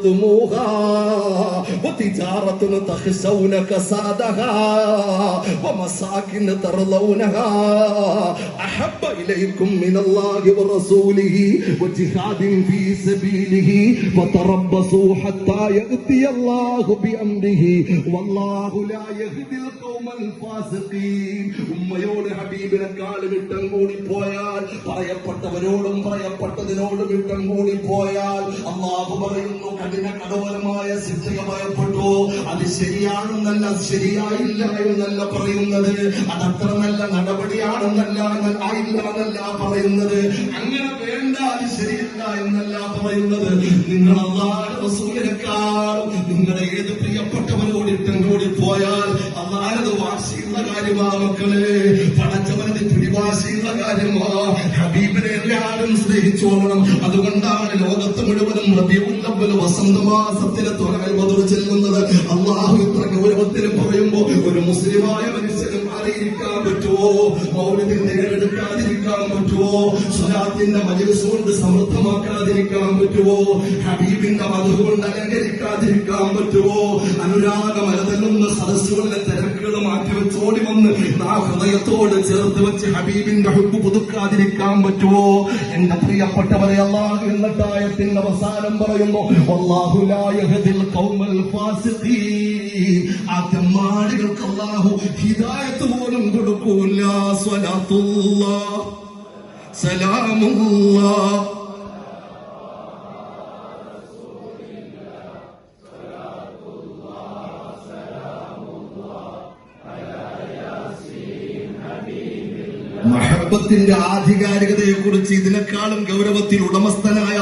اقترفتموها وتجارة تخشون كسادها ومساكن ترضونها أحب إليكم من الله ورسوله وجهاد في سبيله فتربصوا حتى يأتي الله بأمره والله لا يهدي القوم الفاسقين ഉമ്മയോട് ഹബീബിനെക്കാളും ഇട്ടം കൂടി പോയാൽ പറയപ്പെട്ടവരോടും പറയപ്പെട്ടതിനോടും ഇട്ടം കൂടി പോയാൽ അള്ളാഹു പറയുന്നു കഠിന കടോലമായ ശിക്ഷ ഭയപ്പെട്ടു. അത് ശരിയാണെന്നല്ല ശരിയായില്ല എന്നല്ല പറയുന്നത്. അതത്ര നല്ല നടപടിയാണെന്നല്ല ആയില്ല എന്നല്ല പറയുന്നത്. അങ്ങനെ വേണ്ട അത് ശരിയല്ല എന്നല്ല പറയുന്നത്. നിങ്ങൾ നിങ്ങളുടെ ഏത് പ്രിയപ്പെട്ടവരോട് കൂടി പോയാൽ അള്ളാഹത് വാശിയുള്ള കാര്യമാ മക്കളെ. പടച്ചവനത് പിടിവാശിയുള്ള കാര്യമാ ഹബീബിനെ എല്ലാവരും സ്നേഹിച്ചോളണം. അതുകൊണ്ടാണ് ലോകത്ത് മുഴുവനും റബിയുള്ളവൽ വസന്തമാസത്തിലെ തുറകൽ ചെല്ലുന്നത്. അള്ളാഹു ഇത്ര ഗൗരവത്തിൽ പറയുമ്പോ ഒരു മുസ്ലിമായ മനുഷ്യനും അറിയിക്കാൻ പറ്റുമോ മൗലിന്റെ നേരെടുക്കാതിരിക്കാൻ പറ്റുമോ സ്വലാത്തിന്റെ മജലിസ് കൊണ്ട് സമൃദ്ധമാക്കാതിരിക്കാൻ പറ്റുമോ ഹബീബിന്റെ മധു കൊണ്ട് അലങ്കരിക്കാതിരിക്കാൻ പറ്റുമോ അനുരാഗ മലതല്ലുന്ന ഹൃദയത്തോട് ചേർത്ത് വെച്ച് ഹബീബിന്റെ ഹുബ് പുതുക്കാതിരിക്കാൻ പറ്റുമോ എന്റെ പ്രിയപ്പെട്ടവരെ അള്ളാഹു എന്നിട്ടായത്തിന്റെ അവസാനം പറയുന്നു അള്ളാഹു ലാ യഹ്ദിൽ ഖൗമൽ ഫാസിഖീൻ. ആ തെമ്മാടികൾക്ക് അള്ളാഹു ഹിദായത്ത് പോലും കൊടുക്കൂല. സ്വലാത്തുള്ള. സലാമുല്ലാ മഹബത്തിന്റെ ആധികാരികതയെ കുറിച്ച് ഇതിനേക്കാളും ഗൗരവത്തിൽ ഉടമസ്ഥനായ